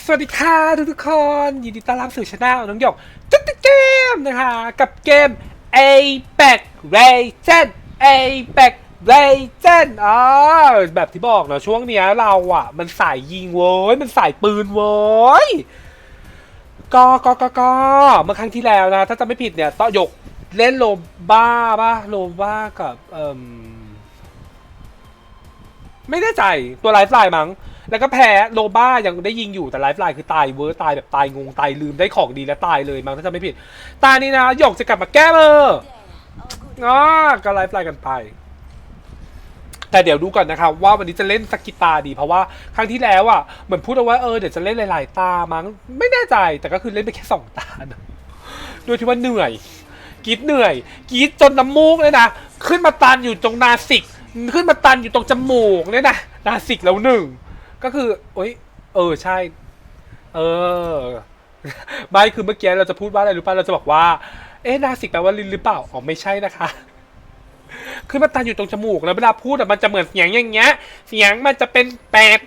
สวัสดีค่ะทุกทุกคนยินดีต้อนรับสู่ช anel น้องหยกจุ๊กเกมนะคะ กับเกม Apex Legends Apex Legends อ๋อแบบที่บอกเนาะช่วงเนี้ยเราอะ มันสายยิงเว้ย มันสายปืนเว้ยก็ก็ก็ก็เมื่อครั้งที่แล้วนะ ถ้าจะไม่ผิดเนี่ยต้อหยกเล่นโลบ้าป่ะโลบ้ากับเอ่มไม่แน่ใจตัวไลฟ์ไลน์มั้ง แล้วก็แพ้โลบ้ายังได้ยิงอยู่แต่ไลฟ์ไลน์คือตายเวอร์ตายแบบตายงงตายลืมได้ของดีแล้วตายเลยมั้งถ้าจำไม่ผิด ตานี้นะหยกจะกลับมาแก้มืออ๋อก็ไลฟ์ไลน์กันไป แต่เดี๋ยวดูก่อนนะครับว่าวันนี้จะเล่นสกกิตาดี เพราะว่าครั้งที่แล้วอะเหมือนพูดเอาไว้เออเดี๋ยวจะเล่นหลาย ๆ ตามั้งไม่แน่ใจแต่ก็คือเล่นไปแค่สองตานะโดยที่ว่าเหนื่อยกีดเหนื่อยกีดจนน้ำมูกเลยนะขึ้นมาตันอยู่ตรงนาสิกขึ้นมาตันอยู่ตรงจมูกเนี่ยนะนาสิกแล้วหนึ่ง ก็คือโอ้ยเออใช่ เออไม่คือเมื่อกี้เราจะพูดว่าอะไรรู้ป่ะเราจะบอกว่า เอ๊ะนาสิกแปลว่าลิ้นหรือเปล่าอ๋อไม่ใช่นะคะขึ้นมาตันอยู่ตรงจมูกแล้วเวลาพูดอะมันจะเหมือนเสียงอย่างเงี้ย เสียงมันจะเป็นแปด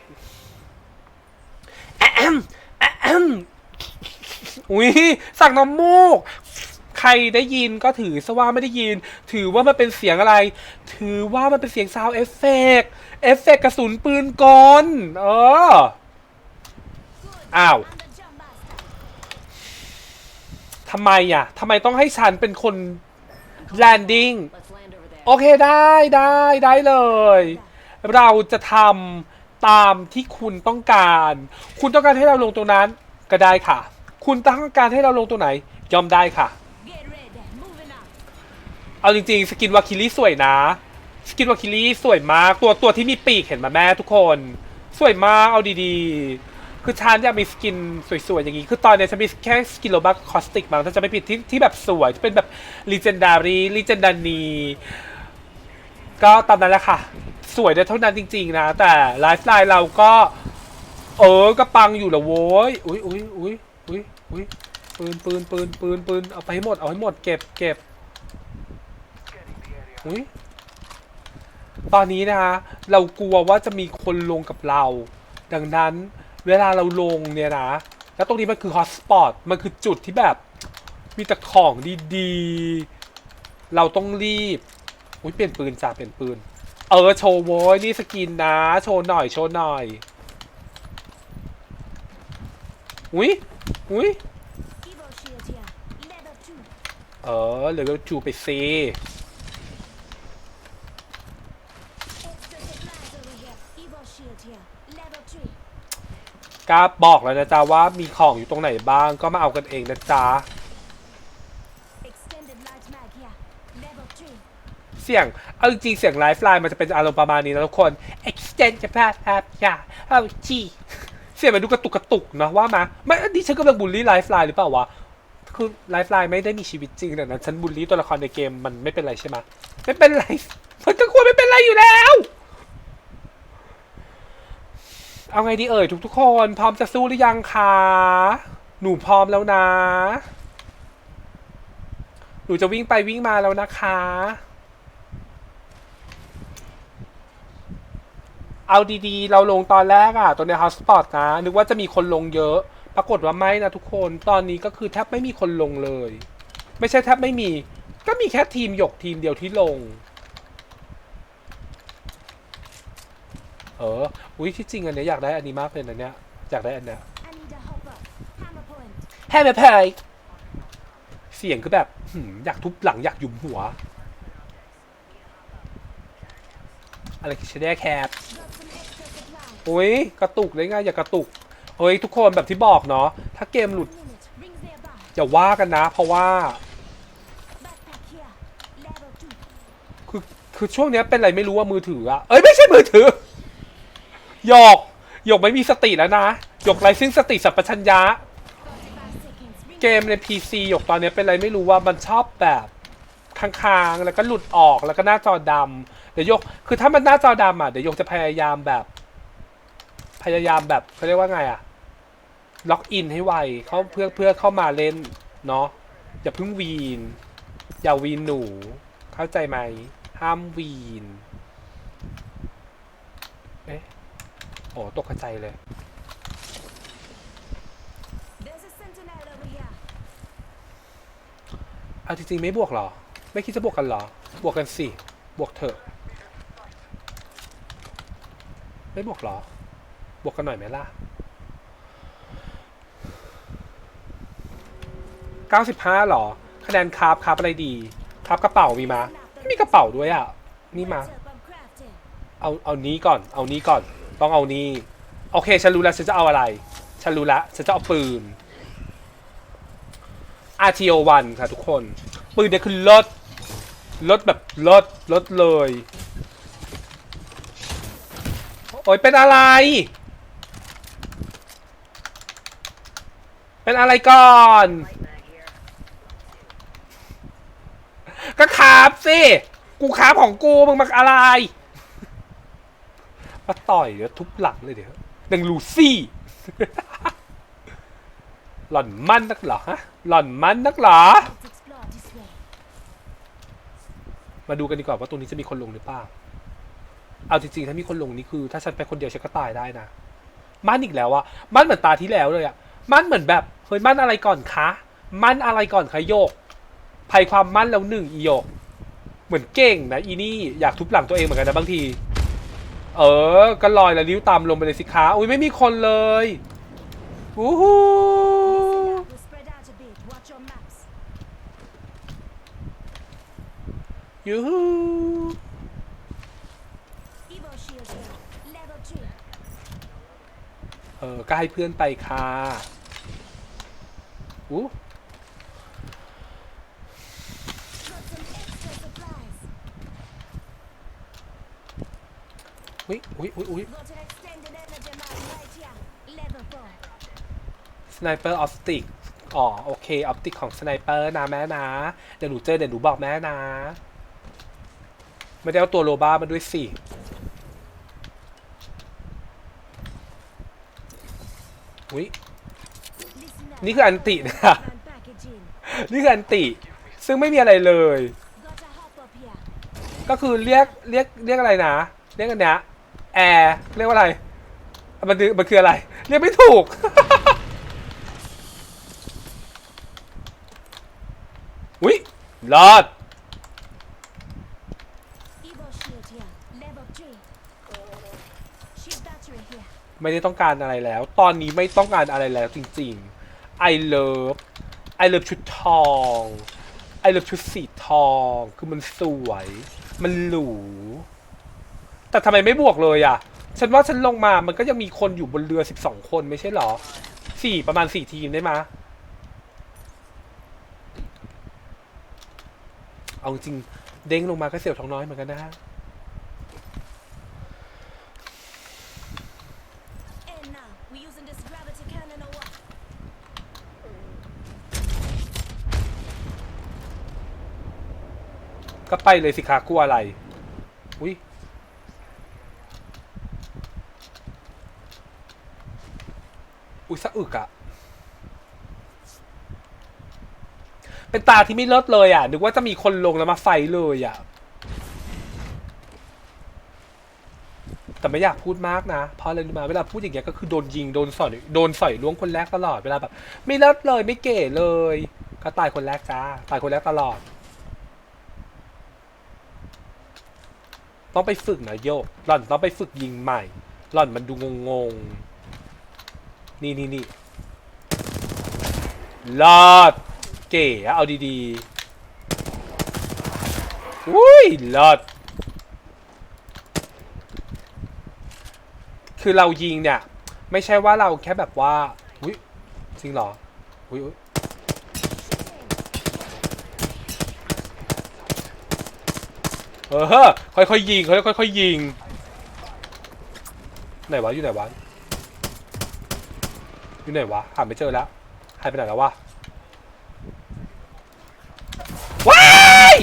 อะแอมอะแอมอุ้ยสั่งน้ำมูก รได้ยินก็ถือซะว่าไม่ได้ยิน ถือว่ามันเป็นเสียงอะไร ถือว่ามันเป็นเสียงซาวเอฟเฟกเอฟเฟกกระสุนปืนกลเอออ้าวทำไมอะทำไมต้องให้ฉันเป็นคนแลนดิ้ง Let's land over there. โอเคได้ได้ได้เลย เราจะทำตามที่คุณต้องการ คุณต้องการให้เราลงตรงนั้นก็ได้ค่ะ คุณต้องการให้เราลงตรงไหน ยอมได้ค่ะ เอาจริงๆ สกินวาคิลี่สวยนะ สกินวาคิลี่สวยมาก ตัวตัวที่มีปีกเห็นมาแม่ทุกคน สวยมากเอาดีๆ คือฉันอยากมีสกินสวยๆ อย่างนี้ คือตอนนี้ฉันมีแค่สกินโลบัคคอสติกมั้งถ้าจะไม่ผิดที่ที่แบบสวยเป็นแบบลีเจนดารีลีเจนดานีก็ตามนั้นแหละค่ะ สวยได้เท่านั้นจริง ๆ นะ แต่ไลฟ์สไตล์เราก็ เออก็ปังอยู่ละโว้ยอุ้ยอุ้ยอุ้ยอุ้ยอุ้ยปืนปืนปืนปืนปืนเอาไปให้หมดเอาให้หมดเก็บเก็บ อุ๊ยตอนนี้นะฮะเรากลัวว่าจะมีคนลงกับเรา ดังนั้นเวลาเราลงเนี่ยนะ แล้วตรงนี้มันคือฮอตสปอตมันคือจุดที่แบบ มีแต่ของดีๆ เราต้องรีบ อุ้ยเปลี่ยนปืนจ้าเปลี่ยนปืน เออโชว์โว้ยนี่สกินนะ โชว์หน่อยโชว์หน่อย อุ้ยอุ้ย Evo shield here. Level two. เออเหลือจูไปซี Extra supplies over here. Evo shield here. Level three. กล้าบอกแล้วนะจ๊ะว่ามีของอยู่ตรงไหนบ้างก็มาเอากันเองนะจ๊ะ Extended large mag here. Level three. เสียง เอาจริงๆเสียงไลฟ์ไลน์มันจะเป็นอารมณ์ประมาณนี้นะทุกคน extend จะพลาดพลาดอย่าเอาจีเสียงมันดูกระตุกกระตุกเนาะว่ามาไม่อันนี้ฉันกำลังบูลลี่ไลฟ์ไลน์หรือเปล่าวะคือไลฟ์ไลน์ไม่ได้มีชีวิตจริงแต่นะฉันบูลลี่ตัวละครในเกมมันไม่เป็นไรใช่ไหมไม่เป็นไรมันก็ควรไม่เป็นไรอยู่แล้ว เอาไงดีเอ่ยทุกๆคน พร้อมจะสู้หรือยังคะ หนูพร้อมแล้วนะ หนูจะวิ่งไปวิ่งมาแล้วนะคะ เอาดีๆ เราลงตอนแรกอะตัวเนี้ยฮอสปอตนะ นึกว่าจะมีคนลงเยอะ ปรากฏว่าไม่นะทุกคน ตอนนี้ก็คือแทบไม่มีคนลงเลย ไม่ใช่แทบไม่มี ก็มีแค่ทีมหยกทีมเดียวที่ลง เออ อุ้ยที่จริงอันเนี้ยอยากได้อันนี้มากเลยนะเนี่ยอยากได้อันเนี้ย I need a hopper. Hammer point. แฮปปี้เพยเสียงคือแบบหืมอยากทุบหลังอยากหยุมหัว อะไรคือชแนแคบ Got some extra supplies. อุ้ยกระตุกได้ไงอย่ากระตุกเฮ้ยทุกคนแบบที่บอกเนาะถ้าเกมหลุด Minute. Rings nearby. อย่าว่ากันนะ เพราะว่า Backpack here. Level two. คือคือช่วงเนี้ยเป็นอะไรไม่รู้ว่ามือถืออะเอ้ยไม่ใช่มือถือ หยกหยกไม่มีสติแล้วนะหยกไรซึ่งสติสัพพัญญะ เกมใน PC หยกตอนนี้เป็นอะไรไม่รู้ว่ามันชอบแบบค้างๆ แล้วก็หลุดออกแล้วก็หน้าจอดำเดี๋ยวยก คือถ้ามันหน้าจอดำอะเดี๋ยวยกจะพยายามแบบ พยายามแบบเขาเรียกว่าไงอะ ล็อกอินให้ไวเขาเพื่อเพื่อเข้ามาเล่นเนาะอย่าเพิ่งวีน อย่าวีนหนู เข้าใจไหม ห้ามวีน โอ้ตกใจเลย เอาจริงๆไม่บวกหรอ ไม่คิดจะบวกกันหรอ บวกกันสิ บวกเถอะ ไม่บวกหรอ บวกกันหน่อยไหมล่ะ95หรอ คะแนนคาบคาบอะไรดีคาบกระเป๋ามีมาไม่มีกระเป๋าด้วยอะ นี่มา เอา เอานี้ก่อน เอานี้ก่อน ต้องเอานี้โอเค ฉันรู้แล้วฉันจะเอาอะไร ฉันรู้แล้วฉันจะเอาปืน RTO1 ค่ะทุกคน ปืนเนี่ยคือลดลดแบบลดลดเลย โอ้ยเป็นอะไร เป็นอะไรก่อน ก็คาบสิ กูคาบของกูมึงมาอะไร มาต่อยเดี๋ยวทุบหลังเลยเดี๋ยวดังลูซี่ หล่อนมั่นนักเหรอฮะ หล่อนมั่นนักเหรอ มาดูกันดีกว่าว่าตรงนี้จะมีคนลงหรือเปล่า เอาจริงๆ ถ้ามีคนลงนี่คือ ถ้าฉันไปคนเดียวฉันก็ตายได้นะ มั่นอีกแล้วอะมั่นเหมือนตาที่แล้วเลยอะมั่นเหมือนแบบเฮ้ยมั่นอะไรก่อนคะ มั่นอะไรก่อนคะโยก ภัยความมั่นแล้วหนึ่งอีโยก เหมือนเก่งนะอีนี่อยากทุบหลังตัวเองเหมือนกันนะบางที เออ ก็ลอยแล้วริ้วตามลงไปเลยสิคะอุ้ยไม่มีคนเลยอู้หูยูฮูเออก็ให้เพื่อนไปค่ะอู้ Got some extra supplies. อุ้ยอุ้ยอุ้ยอุ้ยสไนเปอร์ออปติกอ๋อโอเคออปติกของสไนเปอร์นะแม่นะ เดี๋ยวหนูเจอเดี๋ยวหนูบอกแม่นะ ไม่ได้เอาตัวโลบ้ามาด้วยสิอุ้ยนี่คืออันตินะ นี่คืออันติ ซึ่งไม่มีอะไรเลย ก็คือเรียกเรียกเรียกอะไรนะ เรียกอันเนี้ย แอร์เรียกว่าอะไรมันคือมันคืออะไร เรียกไม่ถูก อุ้ยรอด Evo shield here. Level 3. Shield battery here. ไม่ได้ต้องการอะไรแล้ว ตอนนี้ไม่ต้องการอะไรแล้วจริงๆ I love I love ชุดทอง I love ชุดสีทอง คือมันสวย มันหรู แต่ทำไมไม่บวกเลยอะ ฉันว่าฉันลงมามันก็ยังมีคนอยู่บนเรือ12คนไม่ใช่เหรอสี่ประมาณสี่ทีมได้มาเอาจริงๆเด้งลงมาก็เสียวท้องน้อยเหมือนกันนะฮะ And now, we using this gravity cannon or what? ก็ไปเลยสิคะกลัวอะไร อุ้ย อุ้ยสะอึกอะเป็นตาที่ไม่เลิศเลยอะนึกว่าจะมีคนลงแล้วมาไฟเลยอะแต่ไม่อยากพูดมากนะ เพราะอะไรรู้มาเวลาพูดอย่างเงี้ยก็คือโดนยิงโดนสอยโดนสอยล่วงคนแรกตลอดเวลาแบบ ไม่เลิศเลยไม่เก๋เลย ก็ตายคนแรกจ้าตายคนแรกตลอด ต้องไปฝึกนะโยกหล่อนต้องไปฝึกยิงใหม่ หล่อนมันดูงงง นี่นี่นี่ลอด เก๋เอาดีๆอุ้ยลอด คือเรายิงเนี่ย ไม่ใช่ว่าเราแค่แบบว่า อุ้ยจริงเหรอ อุ้ยอุ๊ยเออค่อยๆยิงค่อยๆค่อยๆยิง ไหนวะ อยู่ไหนวะ อยู่ไหนวะหาไม่เจอแล้วหายไปไหนแล้ววะว้าย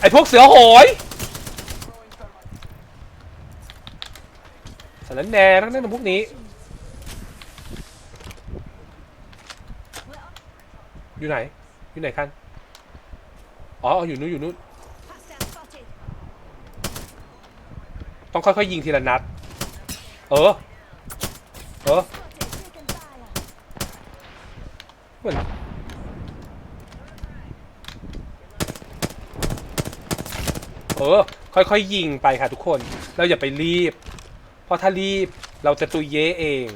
ไอพวกเสือโหยสารแน่ทั้งนั้นพวกนี้ อยู่ไหน อยู่ไหนกันอ๋ออยู่นู้นอยู่นู้นต้องค่อยๆยิงทีละนัด เออ เออ Spotted. Taking fire. เหมือน เออค่อยๆยิงไปค่ะทุกคน เราอย่าไปรีบ เพราะถ้ารีบเราจะตุยเยเอง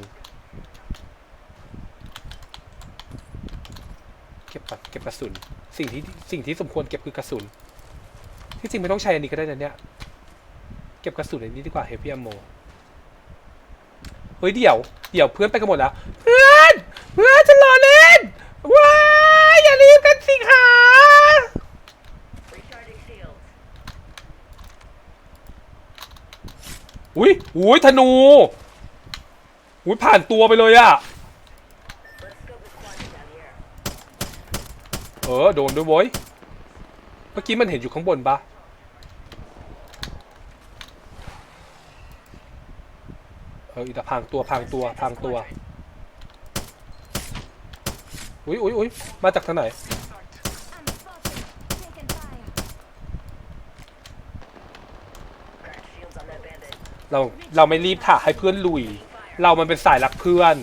เก็บก่อนเก็บกระสุน สิ่งที่สิ่งที่สมควรเก็บคือกระสุน ที่จริงไม่ต้องใช้อันนี้ก็ได้นะเนี่ย เก็บกระสุนอันนี้ดีกว่าเฮฟวี่อโมเฮ้ยเดี๋ยว เดี๋ยวเพื่อนไปกันหมดแล้ว เพื่อน เพื่อนจะรอเล่น ว้ายอย่ารีบกันสิคะ Recharging shields. อุ้ยอุ้ยธนูอุ้ยผ่านตัวไปเลยอะเออโดนด้วยโว้ยเมื่อกี้มันเห็นอยู่ข้างบนปะเอออีตาพรางตัวพรางตัวพรางตัว อุ้ยอุ้ยอุ้ยมาจากทางไหน เราเราไม่รีบถ่าให้เพื่อนลุย เรามันเป็นสายรักเพื่อน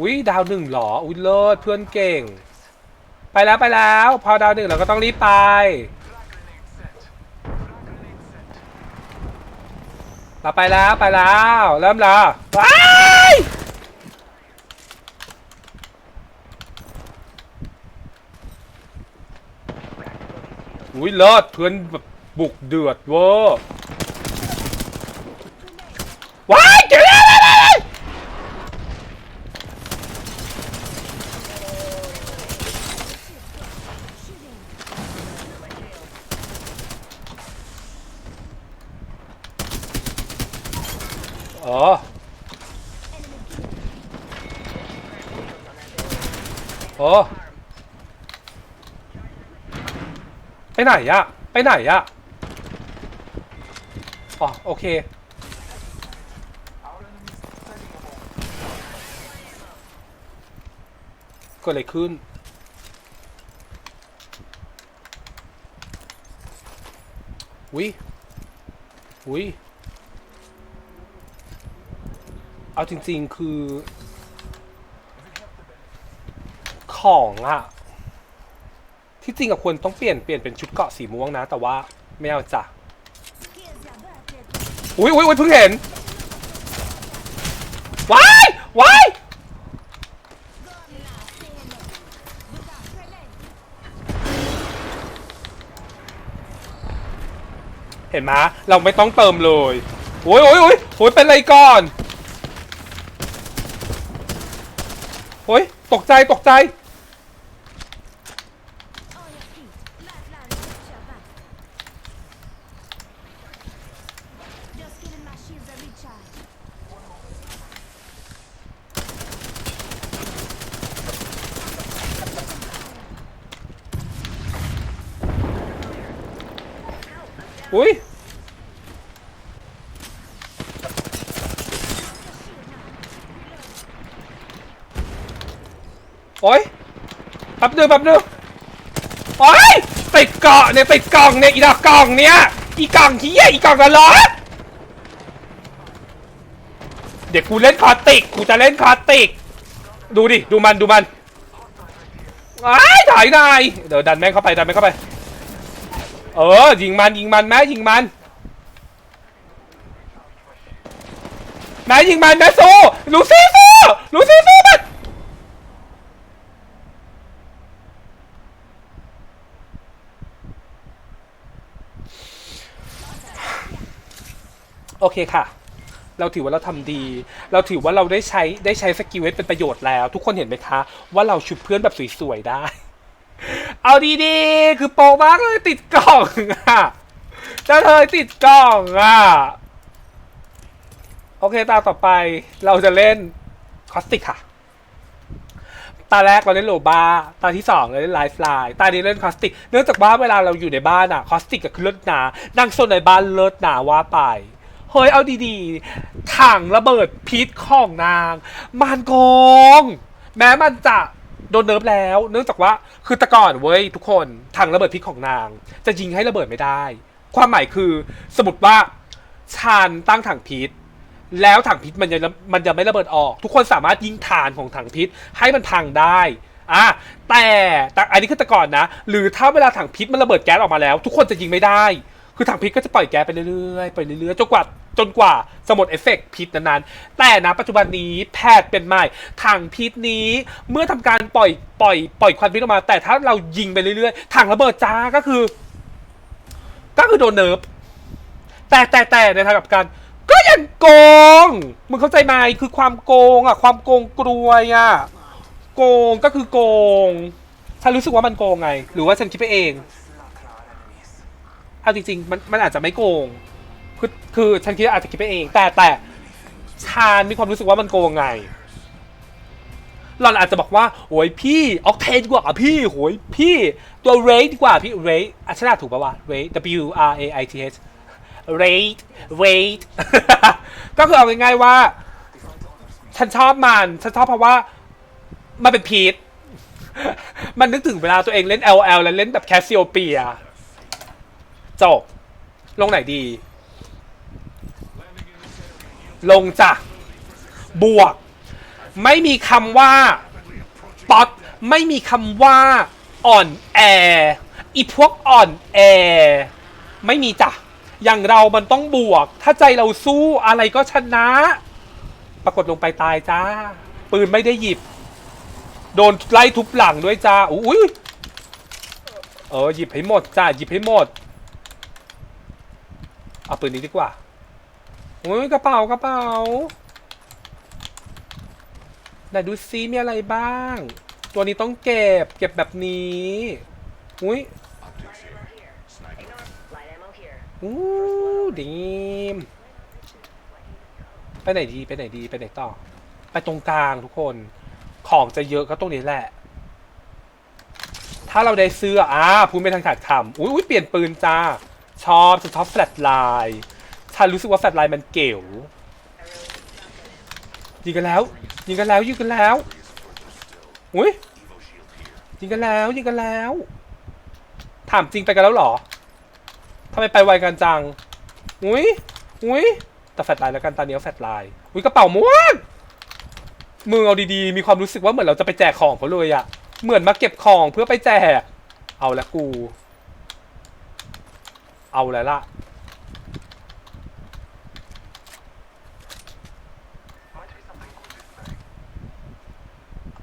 อุ้ยดาวหนึ่งหรออุ้ยเลิศเพื่อนเก่ง ไปแล้วไปแล้ว พอดาวหนึ่งเราก็ต้องรีบไป เราไปแล้วไปแล้ว เริ่มแล้วไปอุ้ยเลิศเพื่อนแบบบุกเดือดเวอร์ว้ายเจอแล้ว Shooting. อ๋อ Enemy killed. โอ้ไปไหนอะไปไหนอะอ๋อโอเคกิดอะไรขึ้นวิวิ เอาจริง ๆ คือ ของอะที่จริงอะควรต้องเปลี่ยนเปลี่ยนเป็นชุดเกาะสีม่วงนะ แต่ว่าไม่เอาจ้ะอุ้ยอุ้ยอุ้ยเพิ่งเห็นว้ายว้ายเห็นไหมเราไม่ต้องเติมเลยโอ้ยโอ้ยโอ้ยโอ้ยเป็นไรก่อน โอ้ยตกใจตกใจ แป๊บนึงแป๊บนึงโอ้ยติดเกาะเนี่ยติดกล่องเนี่ยอีดอกกล่องเนี่ยอีกล่องเฮียอีกล่องกันเหรอเดี๋ยวกูเล่นคอติกกูจะเล่นคอติก ดูดิดูมันดูมันไอ้ถ่ายนายเดี๋ยวดันแม่งเข้าไปดันแม่งเข้าไป เออยิงมันยิงมันแม่ยิงมันแม่ยิงมันแม่สู้ลูซี่สู้ลูซี่สู้มัน โอเคค่ะ เราถือว่าเราทำดี เราถือว่าเราได้ใช้ได้ใช้สกิลให้เป็นประโยชน์แล้ว ทุกคนเห็นไหมคะ ว่าเราชุบเพื่อนแบบสวยๆได้ เอาดีๆ คือโปรมากเลยติดกล่องอะเจ้าเธอติดกล่องอะ โอเคตาต่อไปเราจะเล่นคอสติกค่ะ ตาแรกเราเล่นโลบาตาที่สองเราเล่นไลฟ์ไลน์ตานี้เล่นคอสติก เนื่องจากว่าเวลาเราอยู่ในบ้านอะคอสติกก็คือเลิศหนานั่งโซนในบ้านเลิศหนาว่าไป เฮ้ยเอาดีๆ ถังระเบิดพิษของนาง มันโกง แม้มันจะโดนเนิร์ฟแล้ว เนื่องจากว่าคือแต่ก่อนเว้ยทุกคนถังระเบิดพิษของนาง จะยิงให้ระเบิดไม่ได้ ความหมายคือสมมติว่าชานตั้งถังพิษ แล้วถังพิษมันจะมันจะไม่ระเบิดออก ทุกคนสามารถยิงฐานของถังพิษให้มันพังได้อะแต่แต่อันนี้คือแต่ก่อนนะ หรือถ้าเวลาถังพิษมันระเบิดแก๊สออกมาแล้ว ทุกคนจะยิงไม่ได้ คือถังพิษก็จะปล่อยแก๊สไปเรื่อยๆ ไปเรื่อยๆ จนกว่า จนกว่าจะหมดเอฟเฟกต์พิษนั้นๆ แต่นะปัจจุบันนี้แพทย์เป็นใหม่ถังพิษนี้ เมื่อทำการปล่อย ปล่อย ปล่อยควันพิษออกมา แต่ถ้าเรายิงไปเรื่อยๆ ถังระเบิดจ้าก็คือ ก็คือโดนเนิร์ฟแต่แต่แต่ในทางกลับกัน ก็ยังโกง มึงเข้าใจไหมคือความโกงอะ ความโกงกลวยอะ โกงก็คือโกงฉันรู้สึกว่ามันโกงไง หรือว่าฉันคิดไปเอง เอาจริงๆมันมันอาจจะไม่โกง คือคือฉันคิดว่าอาจจะคิดไปเอง แต่แต่ฉันมีความรู้สึกว่ามันโกงไงหล่อนอาจจะบอกว่าโอ้ยพี่ออกเทนกว่าพี่โอ้ยพี่ตัว rate ดีกว่าพี่ rate อะฉันาถูกปะวะ rate W R A I T H rate rate ก็คือเอาง่ายๆว่า ฉันชอบมัน ฉันชอบเพราะว่า มันเป็นพีทมันนึกถึงเวลาตัวเองเล่น LL แล้วเล่นแบบแคสซิโอเปีย จบ ลงไหนดี ลงจ้ะ บวก ไม่มีคำว่าป๊อตไม่มีคำว่าอ่อนแออีพวกอ่อนแอไม่มีจ้ะ อย่างเรามันต้องบวก ถ้าใจเราสู้อะไรก็ชนะ ปรากฏลงไปตายจ้า ปืนไม่ได้หยิบ โดนไล่ทุบหลังด้วยจ้า อุ้ยเออหยิบให้หมดจ้า หยิบให้หมด เอาปืนนี้ดีกว่าอุ้ยกระเป๋ากระเป๋าไหนดูซิมีอะไรบ้าง ตัวนี้ต้องเก็บเก็บแบบนี้อุ้ยอู้ดีมไปไหนดีไปไหนดีไปไหนต่อ ไปตรงกลางทุกคนของจะเยอะก็ตรงนี้แหละ ถ้าเราได้เสื้ออ่าพูดไม่ทันขาดคำอุ้ยเปลี่ยนปืนจ้า ชอบฉันชอบแฟลชไลน์ฉันรู้สึกว่าแฟลชไลน์มันเก๋วยิงกันแล้วยิงกันแล้วยิงกันแล้วอุ้ยยิงกันแล้วยิงกันแล้ว ถามจริงไปกันแล้วหรอทำไมไปไวกันจังอุ้ยอุ้ยแต่แฟลชไลน์แล้วกันตอนนี้แฟลชไลน์อุ้ยกระเป๋าม่วงมือเอาดีๆ มีความรู้สึกว่าเหมือนเราจะไปแจกของเขาเลยอะเหมือนมาเก็บของเพื่อไปแจก เอาละกู เอาแล้วล่ะ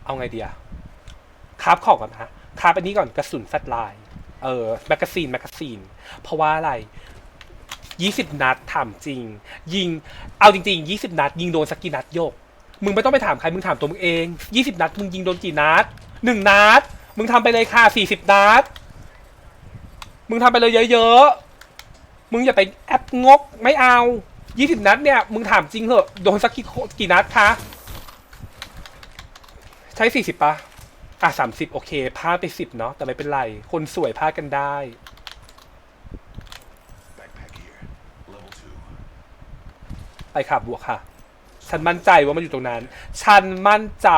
เอาไงดีอะคราฟของก่อนนะคราฟอันนี้ก่อนกระสุนแฟลชไลน์เออแมกกาซีนแมกกาซีน เพราะว่าอะไรยี่สิบนัดถามจริง ยิงเอาจริงๆยี่สิบนัด ยิงโดนสักกี่นัดโยก มึงไม่ต้องไปถามใครมึงถามตัวมึงเองยี่สิบนัด มึงยิงโดนกี่นัดหนึ่งนัด มึงทำไปเลยค่ะสี่สิบนัด มึงทำไปเลยเยอะๆ มึงอย่าไปแอปงกไม่เอายี่สิบนัดเนี่ย มึงถามจริงเหอะโดนสักกี่กี่นัดคะ ใช้สี่สิบปะอะสามสิบโอเคพลาดไปสิบเนาะแต่ไม่เป็นไร คนสวยพลาดกันได้ Backpack here. Level two. ไปค่ะบวกค่ะ ฉันมั่นใจว่ามันอยู่ตรงนั้น ฉันมั่นใจ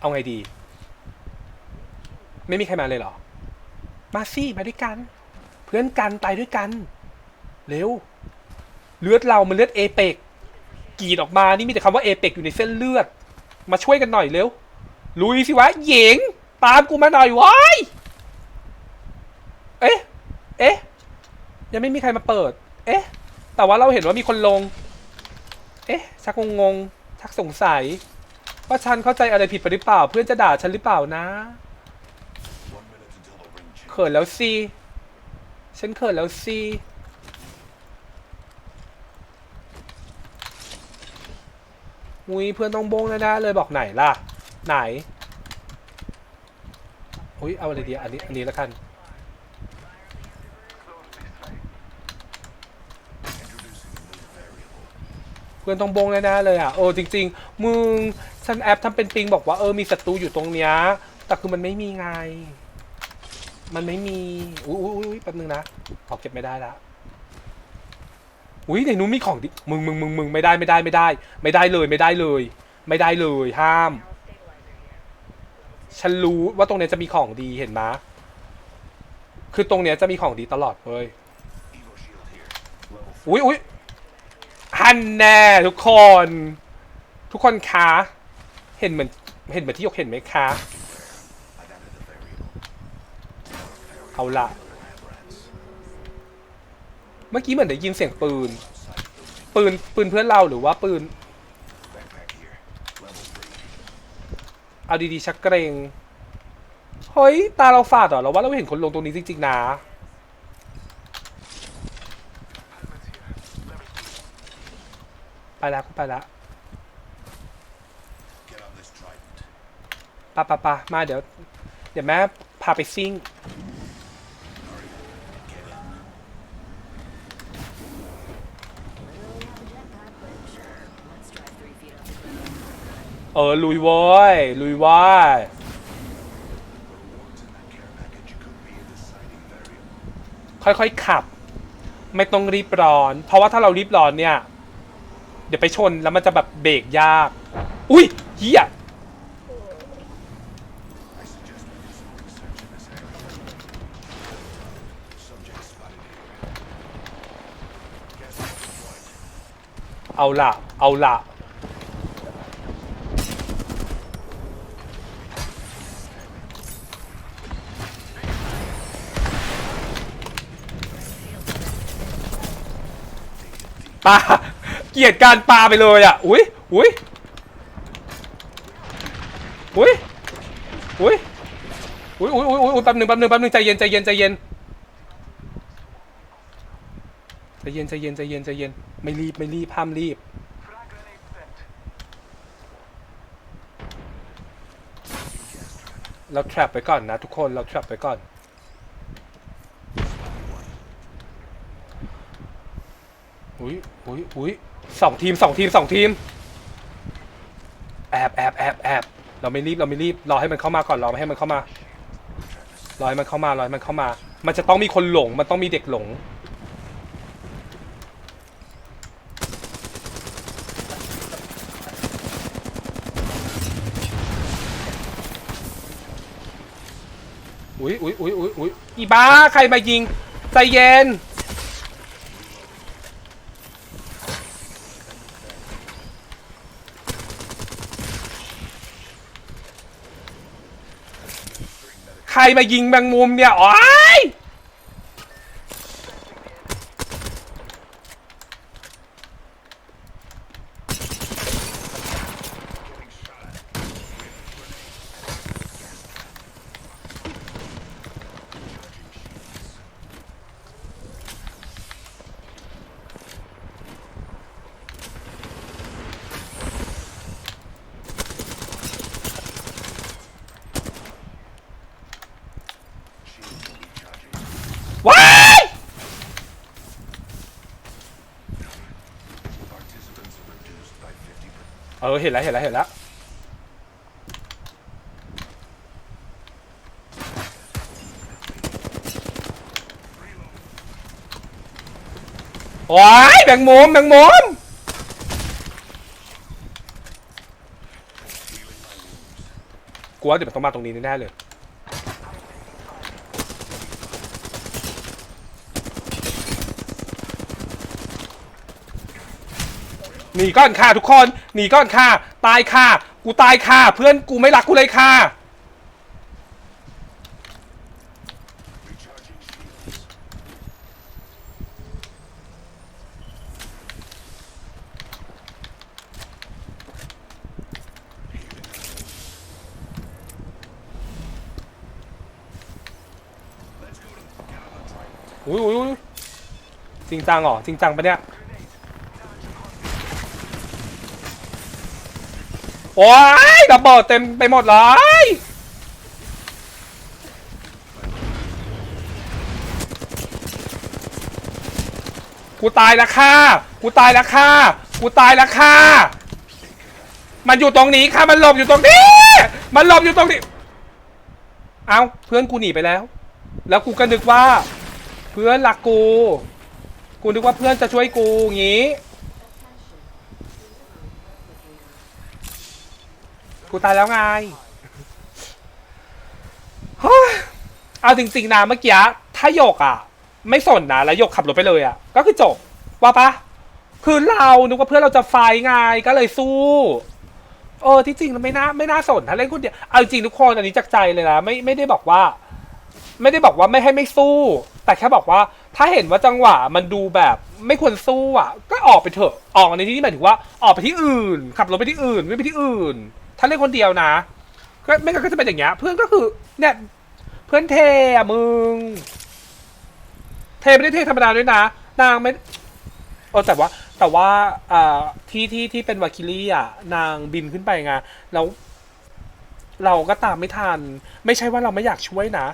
เอาไงดี ไม่มีใครมาเลยเหรอ มาสิมาด้วยกัน เพื่อนกันตายด้วยกัน เร็ว เลือดเรามันเลือดเอเปกกรีดออกมานี่มีแต่คำว่าเอเปกอยู่ในเส้นเลือด มาช่วยกันหน่อยเร็ว ลุยสิวะหญิงตามกูมาหน่อยว้ายเอ๊ะ เอ๊ะ ยังไม่มีใครมาเปิด เอ๊ะ แต่ว่าเราเห็นว่ามีคนลง เอ๊ะ ชักงงๆชักสงสัย ว่าฉันเข้าใจอะไรผิดไปหรือเปล่า เพื่อนจะด่าฉันหรือเปล่านะ เขินแล้วสิฉันเขินแล้วสิอุ้ยเพื่อนต้องโบงแน่ๆเลยบอกไหนล่ะ ไหนอุ้ยเอาอะไรดีอันนี้อันนี้แล้วกันเพื่อนต้องโบงแน่ๆเลยอะโอ้จริง ๆ มึงฉันแอปทำเป็นปิงบอกว่าเออมีศัตรูอยู่ตรงเนี้ยแต่คือมันไม่มีไง มันไม่มีอุ้ยอุ้ยอุ้ยแป๊บนึงนะขอเก็บไม่ได้ละอุ้ยในนู้นมีของดิมึงมึงมึงมึงไม่ได้ไม่ได้ไม่ได้ ไม่ได้เลยไม่ได้เลย ไม่ได้เลยห้าม ฉันรู้ว่าตรงเนี้ยจะมีของดีเห็นไหมคือตรงเนี้ยจะมีของดีตลอดเลยอุ้ยอุ้ยฮันแน่ทุกคน ทุกคนคะเห็นเหมือนเห็นเหมือนที่ยกเห็นไหมคะ เอาละเมื่อกี้เหมือนได้ยินเสียงปืน ปืนปืนเพื่อนเราหรือว่าปืน เอาดีๆชักเกรงเฮ้ย ตาเราฝาดเหรอเราว่าเราเห็นคนลงตรงนี้จริงๆนะไปแล้วไปแล้วปะปะปะมาเดี๋ยว เดี๋ยวแม่พาไปซิ่ง เออลุยว้ยลุยว้ายค่อยๆขับ ไม่ต้องรีบร้อน เพราะว่าถ้าเรารีบร้อนเนี่ย เดี๋ยวไปชนแล้วมันจะแบบเบรกยาก อุ้ยเฮียเอาละเอาละ ปาเกลียดการปาไปเลยอะ อุ้ยอุ้ยอุ้ยอุ้ยอุ้ยอุ้ยอุ้ยอุ้ยแป๊บหนึ่งแป๊บหนึ่งแป๊บหนึ่งใจเย็นใจเย็นใจเย็นใจเย็นใจเย็นใจเย็นใจเย็นไม่รีบไม่รีบห้ามรีบเราแทรปไปก่อนนะทุกคนเราแทรปไปก่อน อุ้ยอุ้ยอุ้ยสองทีมสองทีมสองทีม แอบแอบแอบแอบเราไม่รีบเราไม่รีบรอให้มันเข้ามาก่อนรอให้มันเข้ามารอให้มันเข้ามารอให้มันเข้ามา มันจะต้องมีคนหลง มันต้องมีเด็กหลง อุ้ยอุ้ยอุ้ยอุ้ยอุ้ยอีบ้าใครมายิง ใจเย็น มายิงแมงมุมเนี่ยอ๋อ อเห็นแล้วเห็นแล้วเห็นแล้วว้ายแมงมุมแมงมุมกลัวเดี๋ยวมันต้องมาตรงนี้แน่เลย หนีก่อนค่ะทุกคนหนีก่อนค่ะ ตายค่ะ กูตายค่ะ เพื่อนกูไม่รักกูเลยค่ะ อุ้ยอุ้ยอุ้ยจริงจังเหรอจริงจังปะเนี่ย โอ้ยระเบิดเต็มไปหมดเลยกูตายล้วค่ะกูตายล้วค่ะกูตายล้วค่ะมันอยู่ตรงนี้ค่ะ มันหลบอยู่ตรงนี้ มันหลบอยู่ตรงนี้ เอ้าเพื่อนกูหนีไปแล้ว แล้วกูก็นึกว่า เพื่อนรักกู กูนึกว่าเพื่อนจะช่วยกูงี้ กูตายแล้วไงเอาจริงๆนะเมื่อกี้ถ้าโยกอะ ไม่สนนะแล้วโยกขับรถไปเลยอะ ก็คือจบว่าปะคือเรานึกว่าเพื่อนเราจะไฟไงก็เลยสู้เออที่จริงไม่น่าไม่น่าสนถ้าเล่นคนเดียวเอาจริงทุกคนอันนี้จากใจเลยนะไม่ไม่ได้บอกว่า ไม่ได้บอกว่าไม่ให้ไม่สู้ แต่แค่บอกว่า ถ้าเห็นว่าจังหวะมันดูแบบ ไม่ควรสู้อะ ก็ออกไปเถอะออกในที่นี้หมายถึงว่าออกไปที่อื่น ขับรถไปที่อื่นไม่ไปที่อื่น ถ้าเล่นคนเดียวนะก็ไม่งั้นก็จะเป็นอย่างเงี้ยเพื่อนก็คือเนี่ยเพื่อนเทอะมึง เทไม่ได้เทธรรมดาด้วยนะ นางไม่เออแต่ว่า แต่ว่าอ่าที่ที่ที่เป็นวาคิลี่อะ นางบินขึ้นไปไงแล้วเราก็ตามไม่ทัน ไม่ใช่ว่าเราไม่อยากช่วยนะ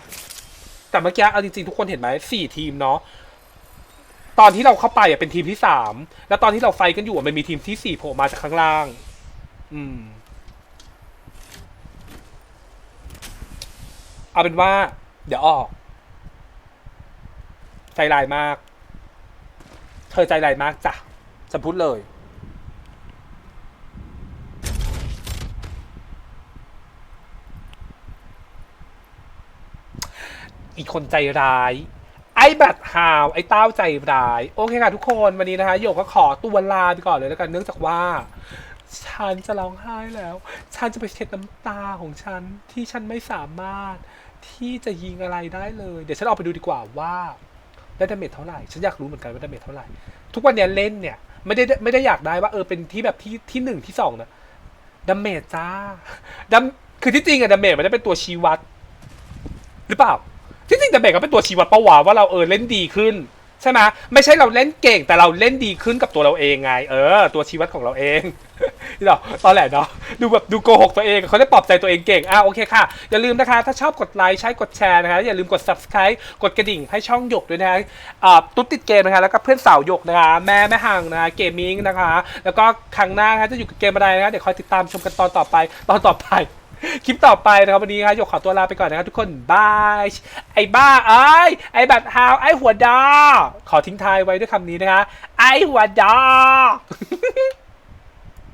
แต่เมื่อกี้เอาจริงๆทุกคนเห็นไหมสี่ทีมเนาะตอนที่เราเข้าไปอะเป็นทีมที่สามแล้วตอนที่เราไฟกันอยู่อะมันมีทีมที่สี่โผล่มาจากข้างล่าง อืม เอาเป็นว่า เดี๋ยวออก ใจร้ายมาก เธอใจร้ายมากจ้ะจะพูดเลย อีกคนใจร้าย ไอ้บัตฮาว ไอ้เต้าใจร้าย โอเคค่ะทุกคนวันนี้นะคะโยกก็ขอตัวลาไปก่อนเลยแล้วกันเนื่องจากว่าฉันจะร้องไห้แล้ว ฉันจะไปเช็ดน้ำตาของฉันที่ฉันไม่สามารถ ที่จะยิงอะไรได้เลย เดี๋ยวฉันออกไปดูดีกว่าว่าได้ดาเมจเท่าไหร่ ฉันอยากรู้เหมือนกันว่าดาเมจเท่าไหร่ ทุกวันเนี้ยเล่นเนี่ยไม่ได้ไม่ได้อยากได้ว่าเออเป็นที่แบบที่ที่หนึ่งที่สองนะดาเมจจ้าดัมคือที่จริงอะดาเมจมันจะเป็นตัวชี้วัด หรือเปล่า ที่จริงดาเมจก็เป็นตัวชี้วัดปะวะว่าเราเออเล่นดีขึ้นใช่ไหมไม่ใช่เราเล่นเก่งแต่เราเล่นดีขึ้นกับตัวเราเองไง เออ ตัวชี้วัดของเราเอง นี่หรอตอนแหละเนาะดูแบบดูโกหกตัวเองเขาได้ปลอบใจตัวเองเก่งอะโอเคค่ะ อย่าลืมนะคะ ถ้าชอบกดไลค์ใช้กดแชร์นะคะ อย่าลืมกด subscribe กดกระดิ่งให้ช่องหยกด้วยนะคะอ่าตุ๊ดติดเกมนะคะ แล้วก็เพื่อนสาวหยกนะคะ แม่แม่ห่างนะคะเกมมิ่งนะคะ แล้วก็ครั้งหน้านะคะจะอยู่กับเกมอะไรนะคะเดี๋ยวคอยติดตามชมกันตอนต่อไป ตอนต่อไป คลิปต่อไปนะครับวันนี้ครับหยกขอตัวลาไปก่อนนะครับทุกคนบายไอ้บ้าไอ้ไอ้แบบฮาวไอ้หัวดาขอทิ้งท้ายไว้ด้วยคำนี้นะคะไอ้หัวดา